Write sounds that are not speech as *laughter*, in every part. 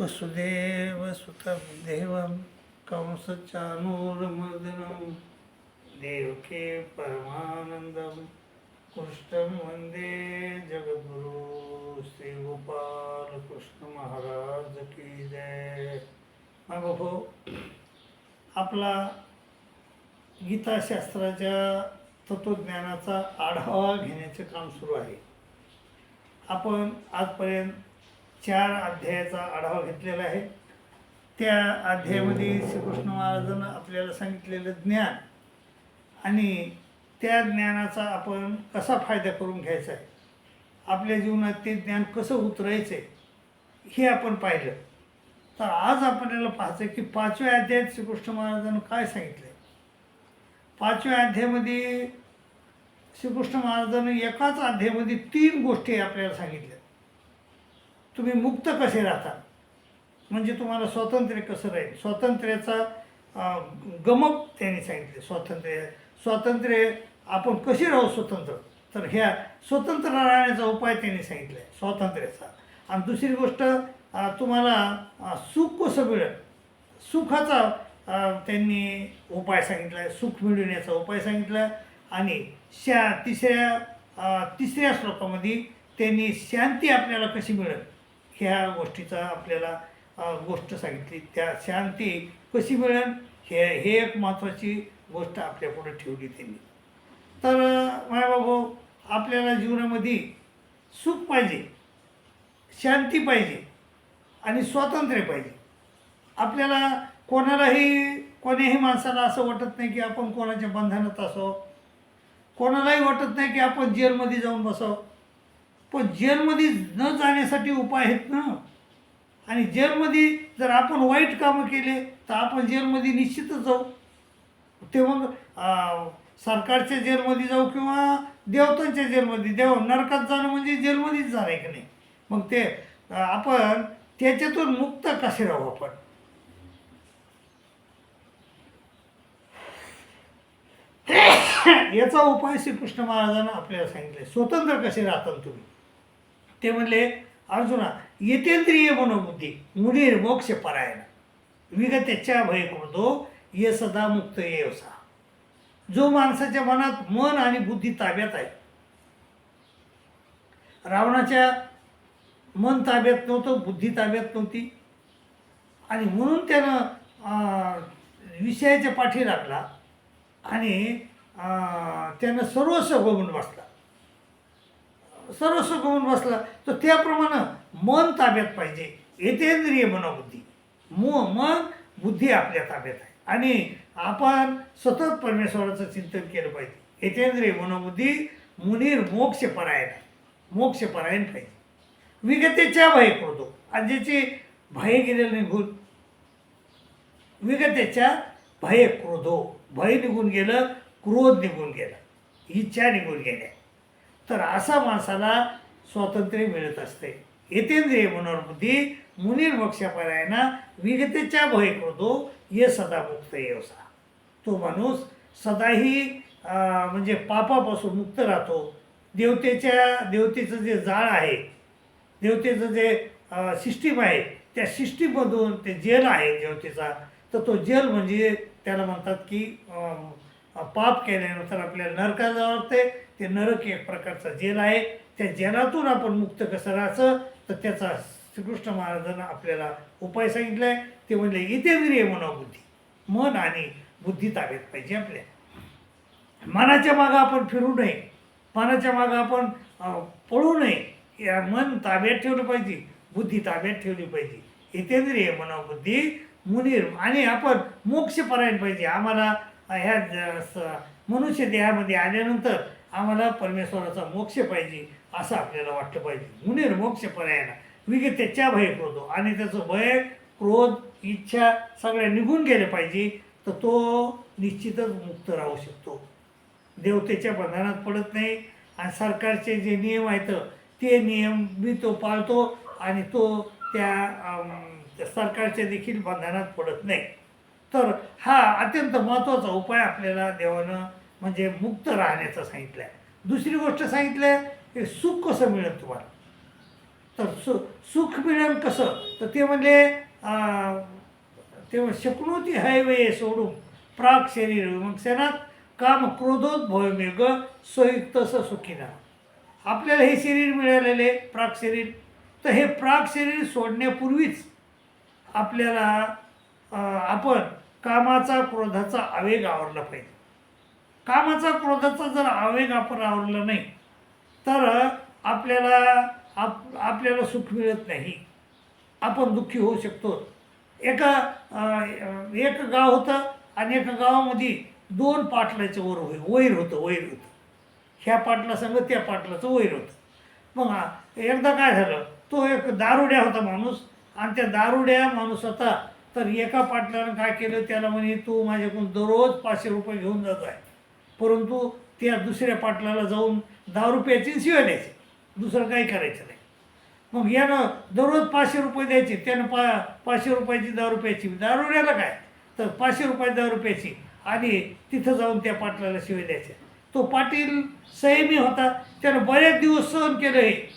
वसुदेव सुतं देवं कंसचानूरमर्दनं देवके परमानन्दं कृष्णं वन्दे जगद्गुरु श्रीगोपाल कृष्ण महाराज की जय। हा आपला गीताशास्त्राच्या तत्त्वज्ञानाचा आढावा घेण्याचे काम सुरू आहे. आपण आजपर्यंत चार अध्यायाचा आढावा घेतलेला आहे. त्या अध्यायामध्ये श्रीकृष्ण महाराजांना आपल्याला सांगितलेलं ज्ञान आणि त्या ज्ञानाचा आपण कसा फायदा करून घ्यायचा आहे? आपल्या जीवनात ते ज्ञान कसं उतरायचं आहे हे आपण पाहिलं. तर आज आपल्याला पाहायचं आहे की पाचव्या अध्यायात श्रीकृष्ण महाराजांना काय सांगितलं पाचव्या अध्यायामध्ये श्रीकृष्ण महाराजांनी एकाच अध्यायामध्ये तीन गोष्टी आपल्याला सांगितल्या. तुम्ही मुक्त कसे राहता म्हणजे तुम्हाला स्वातंत्र्य कसं राहील? स्वातंत्र्याचा गमक त्यांनी सांगितले. स्वातंत्र्य स्वातंत्र्य आपण कशी राहू स्वतंत्र? तर ह्या स्वतंत्र राहण्याचा उपाय त्यांनी सांगितला आहे स्वातंत्र्याचा. आणि दुसरी गोष्ट तुम्हाला सुख कसं मिळेल? सुखाचा त्यांनी उपाय सांगितला आहे सुख मिळविण्याचा उपाय सांगितला. आहे आणि शा तिसऱ्या तिसऱ्या श्लोकामध्ये त्यांनी शांती आपल्याला कशी मिळेल? ह्या गोष्टीचा आपल्याला गोष्ट सांगितली. त्या शांती कशी मिळेल? हे हे एक महत्त्वाची गोष्ट आपल्यापुढे ठेवली त्यांनी. तर मायबाबू आपल्याला जीवनामध्ये सुख पाहिजे शांती पाहिजे आणि स्वातंत्र्य पाहिजे. आपल्याला कोणालाही कोणीही माणसाला असं वाटत नाही की आपण कोणाच्या बंधनात असो. कोणालाही वाटत नाही की आपण जेलमध्ये जाऊन बसावं पण जेलमध्ये न जाण्यासाठी उपाय आहेत ना? आणि जेलमध्ये जर आपण वाईट कामं केले तर आपण जेलमध्ये निश्चितच जाऊ. ते मग सरकारच्या जेलमध्ये जाऊ किंवा देवतांच्या जेलमध्ये देव नरकात जाणं म्हणजे जेलमध्येच जाणं आहे की नाही? मग ते आपण त्याच्यातून मुक्त कसे राहू आपण? *coughs* याचा उपाय श्रीकृष्ण महाराजांना आपल्याला सांगितले स्वतंत्र कसे राहतात तुम्ही? ते म्हणले अर्जुना येतेंद्रिय मनोबुद्धी मुनीर मोक्ष परायण विगतेच्या भय करतो ये सदा मुक्त येवसा जो माणसाच्या मनात मन आणि बुद्धी ताब्यात आहे. रावणाच्या मन ताब्यात नव्हतं बुद्धी ताब्यात नव्हती. आणि म्हणून त्यानं विषयाच्या पाठी लागला आणि त्यानं सर्वस्व गोमून बसला. सर्वस्व गमून बसला तर त्याप्रमाणे मन ताब्यात पाहिजे. येतेंद्रिय मनोबुद्धी. म मन बुद्धी आपल्या ताब्यात आहे. आणि आपण सतत परमेश्वराचं चिंतन केलं पाहिजे. येतेंद्रिय मनोबुद्धी मुनीर मोक्षपरायण आहे. मोक्षपरायण पाहिजे. विगतेच्या भय करतो. आणि ज्याची भय गेलेलं निघून विगतेच्या भय क्रोधो भय निघून गेलं क्रोध निघून गेला. इच्छा निघून गेल्या. तर असा माणसाला स्वातंत्र्य मिळत असते. येतेंद्रिय मनोबुद्धी मुनीर मोक्षापर्यायना विगतेच्या भय करतो ये सदा मुक्त येवसा. तो माणूस सदाही म्हणजे पापापासून मुक्त राहतो. देवतेच्या देवतेचं जे जाळ आहे देवतेचं जे सिस्टीम आहे त्या सिस्टीममधून ते जेल आहे देवतेचा. तर तो जेल म्हणजे त्याला म्हणतात की पाप केल्यानंतर आपल्याला नरकाला आवडते ते नरक एक प्रकारचा जेल आहे. त्या जेलातून आपण मुक्त कसं राहायचं? तर त्याचा श्रीकृष्ण महाराजांना आपल्याला उपाय सांगितला आहे ते म्हणजे इतेंद्रिय मनोबुद्धी मन आणि बुद्धी ताब्यात पाहिजे आपल्या. मनाच्या मागं आपण फिरू नये. मनाच्या मागं आपण पळू नये. या मन ताब्यात ठेवलं पाहिजे बुद्धी ताब्यात ठेवली पाहिजे. हितेंद्रिय मनोबुद्धी मुनीर आणि आपण मोक्ष परायण पाहिजे. आम्हाला ह्या स- मनुष्य देहामध्ये आल्यानंतर आम्हाला परमेश्वराचा मोक्ष पाहिजे असं आपल्याला वाटलं पाहिजे. मुनीर मोक्ष परायण. त्याच्या भय होतो आणि त्याचं भय क्रोध इच्छा सगळ्या निघून गेले पाहिजे तर तो निश्चितच मुक्त राहू शकतो. देवतेच्या बंधनात पडत नाही. आणि सरकारचे जे नियम आहेत ते नियम मी तो पाळतो आणि तो त्या सरकारच्या देखील बंधनात पडत नाही. तर हा अत्यंत महत्त्वाचा उपाय आपल्याला देवानं म्हणजे मुक्त राहण्याचा सांगितलं आहे दुसरी गोष्ट सांगितलं आहे की सुख कसं मिळेल तुम्हाला? तर सु सुख मिळेल कसं? तर ते म्हणजे ते तेव्हा शकणोती हायवे सोडून प्राग शरीर मग सेनात काम क्रोधोत मेघ सोयुक्त स सुखीना. आपल्याला हे शरीर मिळालेले प्राग शरीर. तर हे प्राग शरीर सोडण्यापूर्वीच आपल्याला आपण कामाचा क्रोधाचा आवेग आवरला पाहिजे. कामाचा क्रोधाचा जर आवेग आपण आवरला नाही तर आपल्याला आप आपल्याला सुख मिळत नाही. आपण दुःखी होऊ शकतो. एका एक गाव होतं आणि एका गावामध्ये दोन पाटलाचं वर होईल वैर होतं वैर होतं. ह्या पाटला संग त्या पाटलाचं वैर होतं. मग एकदा काय झालं तो एक दारुड्या होता माणूस आणि त्या दारुड्या माणूस आता तर एका पाटलानं काय केलं त्याला म्हणे तू माझ्याकडून दररोज पाचशे रुपये घेऊन जात आहे. परंतु त्या दुसऱ्या पाटलाला जाऊन दहा रुपयाची शिवाय द्यायची. दुसरं काही करायचं नाही. मग यानं दररोज पाचशे रुपये द्यायचे. त्यानं पा पाचशे रुपयाची दहा रुपयाची. दारुड्याला काय? तर पाचशे रुपये दहा रुपयाची. आणि तिथं जाऊन त्या पाटलाला शिवाय द्यायच्या. तो पाटील संयमी होता. त्यानं बरेच दिवस सहन केलं हे.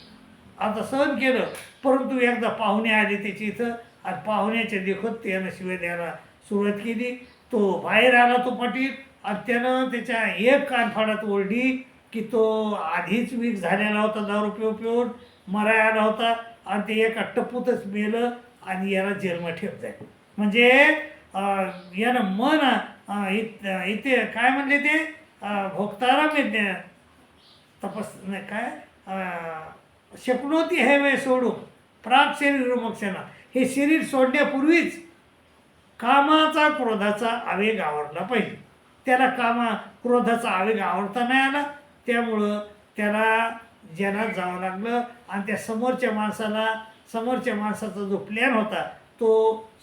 आता सहन केलं. परंतु एकदा पाहुणे आले त्याच्या इथं. आणि पाहुण्याच्या देखत त्यानं शिवाय द्यायला सुरुवात केली. तो बाहेर आला तो पाटील आणि त्यानं त्याच्या एक कानफाडात ओढली की तो आधीच वीक झालेला होता दारू पिऊ पिऊन मराय आला होता आणि ते एका टप्पूतच मेलं आणि याला जेलमा ठेव जाईल म्हणजे यानं मन इत- इथे काय म्हणले ते? अं, भोक्ताराम तपास तपस नाही काय? शकलो शकणोती हे वेळ सोडून प्राग शरीर मोक्षणा हे शरीर सोडण्यापूर्वीच कामाचा क्रोधाचा आवेग आवडला पाहिजे. त्याला कामा क्रोधाचा आवेग आवडता नाही आला. त्यामुळं त्याला जनात जावं लागलं आणि त्या समोरच्या माणसाला समोरच्या माणसाचा जो प्लॅन होता तो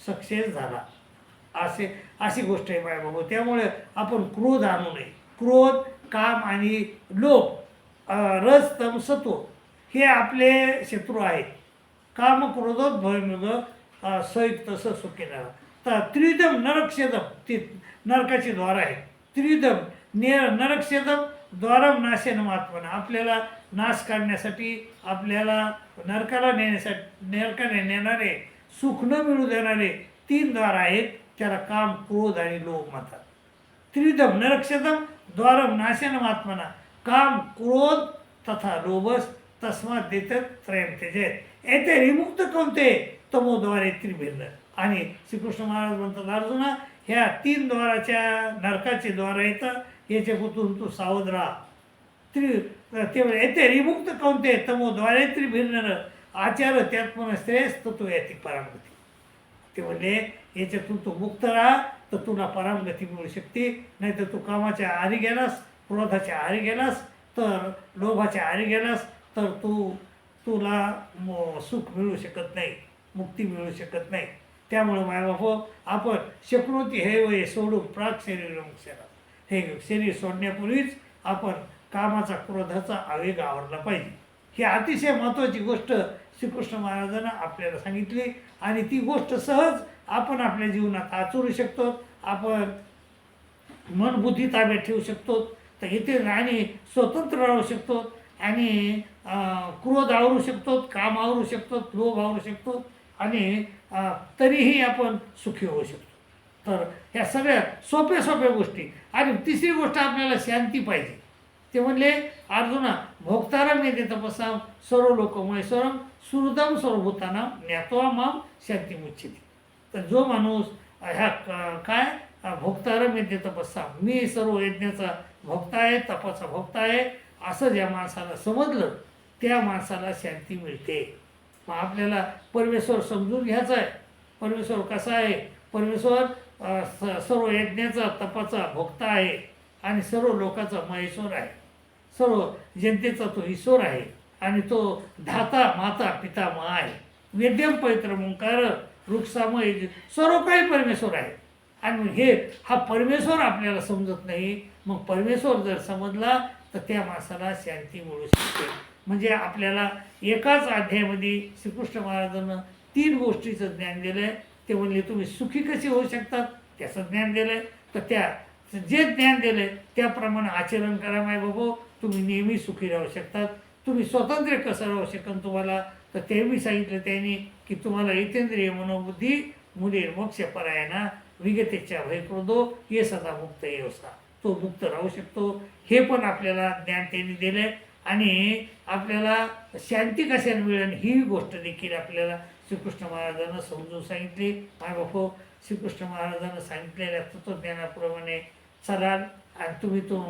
सक्सेस झाला. असे अशी गोष्ट आहे बाय बाबा. त्यामुळे आपण क्रोध आणू नये. क्रोध काम आणि लोभ रस तम सत्व हे आपले शत्रू आहेत. काम क्रोधोत भयमुग तसं स सुखीना तर त्रिदम नरक्षेदम ती नरकाची द्वार आहे त्रिदम ने नरक्षेदम द्वारम नाशेन महात्मना आपल्याला नाश काढण्यासाठी आपल्याला नरकाला नेण्यासाठी नरकाने नेणारे सुख न मिळू देणारे तीन द्वार आहेत त्याला काम क्रोध आणि लोभ म्हणतात त्रिदम नरक्षदम द्वारम नाशेन महात्मना काम क्रोध तथा लोभस तस्मात देतात त्रयम त्याचे येथे विमुक्त कोणते तमोद्वारे त्रिभिन्न. आणि श्रीकृष्ण महाराज म्हणतात अर्जुना ह्या तीन द्वाराच्या नरकाचे द्वार आहेत याच्यापासून तू सावध राहा. त्रि ते म्हणे, येथे विमुक्त कोणते तमोद्वारे त्रिभिन्न आचार त्यात पण श्रेष्ठ तो याती परामगती ते म्हणले याच्यातून तू मुक्त राहा तर तुला परामगती मिळू शकते. नाही तर तू कामाच्या आरी गेलास क्रोधाच्या आरी गेलास तर लोभाच्या आरी गेलास तर तू तुला सुख मिळू शकत नाही मुक्ती मिळू शकत नाही. त्यामुळं मायबाप हो, आपण शकृती हे वय सोडून प्राग शरीर हे शरीर सोडण्यापूर्वीच आपण कामाचा क्रोधाचा आवेग आवरला पाहिजे. ही अतिशय महत्त्वाची गोष्ट श्रीकृष्ण महाराजांना आपल्याला सांगितली आणि ती गोष्ट सहज आपण आपल्या जीवनात आचरू शकतो. आपण मन बुद्धी ताब्यात ठेवू शकतो. तर इथे राणी स्वतंत्र राहू शकतो. आणि क्रोध आवरू शकतो काम आवरू शकतो लोभ आवरू शकतो आणि तरीही आपण सुखी होऊ शकतो. तर ह्या सगळ्या सोप्या सोप्या गोष्टी. आणि तिसरी गोष्ट आपल्याला शांती पाहिजे. ते म्हणले अर्जुना भोक्ताराम येते तपसा सर्व लोक स्वरम सुरदम सर्वभूताना ज्ञातवा माम शांती मुच्छिती. तर जो माणूस ह्या काय? भोक्ताराम येते तपस्साम मी सर्व यज्ञाचा भोक्ता आहे तपाचा भोक्ता आहे. असं ज्या माणसाला समजलं त्या माणसाला शांती मिळते. मग आपल्याला परमेश्वर समजून घ्यायचा आहे. परमेश्वर कसा आहे? परमेश्वर स- सर्व यज्ञाचा तपाचा भोक्ता आहे आणि सर्व लोकाचा महेश्वर आहे. सर्व जनतेचा तो ईश्वर आहे आणि तो धाता माता पिता मा आहे. वेद्यम पवित्र मुंकार वृक्षामय सर्व काही परमेश्वर आहे. आणि मग हे हा परमेश्वर आपल्याला समजत नाही. मग परमेश्वर जर समजला तर त्या माणसाला शांती मिळू शकते. म्हणजे आपल्याला एकाच अध्यायामध्ये श्रीकृष्ण महाराजांना तीन गोष्टीचं ज्ञान दिलं आहे ते म्हणले तुम्ही सुखी कसे होऊ शकतात त्याचं ज्ञान दिलं आहे तर त्या जे ज्ञान दिलं आहे त्याप्रमाणे आचरण करा माय बाबा तुम्ही नेहमी सुखी राहू शकतात. तुम्ही स्वतंत्र कसं राहू शकन तुम्हाला? तर ते मी सांगितलं त्यांनी की तुम्हाला इतेंद्रिय मनोबुद्धी मुली मोक्ष परायणा विगतेच्या भयक्रोधो हे ये सदा मुक्त येवसा. तो मुक्त राहू शकतो. हे पण आपल्याला ज्ञान त्यांनी दिले आणि आपल्याला शांती कशाने मिळेल? ही गोष्ट देखील आपल्याला श्रीकृष्ण महाराजांना समजून सांगितली. मायबापो श्रीकृष्ण महाराजांना सांगितलेल्या तत्वज्ञानाप्रमाणे चलाल आणि तुम्ही तो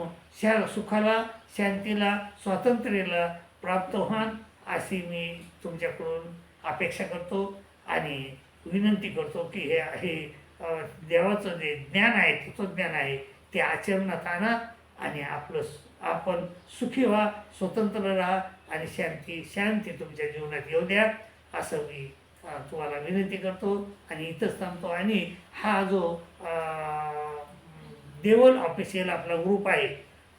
शा सुखाला शांतीला स्वातंत्र्याला प्राप्त व्हाल अशी मी तुमच्याकडून अपेक्षा करतो आणि विनंती करतो की हे हे देवाचं जे ज्ञान आहे तत्वज्ञान आहे ते आचरणात आणा आणि आपलं आपण सुखी व्हा स्वतंत्र राहा आणि शांती शांती तुमच्या जीवनात येऊ द्या असं मी तुम्हाला विनंती करतो. आणि इथंच थांबतो. आणि हा जो देवल ऑफिशियल आपला ग्रुप आहे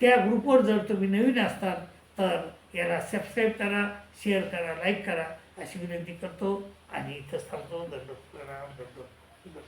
त्या ग्रुपवर जर तुम्ही नवीन असताल तर याला सबस्क्राईब करा शेअर करा लाईक करा अशी विनंती करतो. आणि इथंच थांबतो. दंड दंड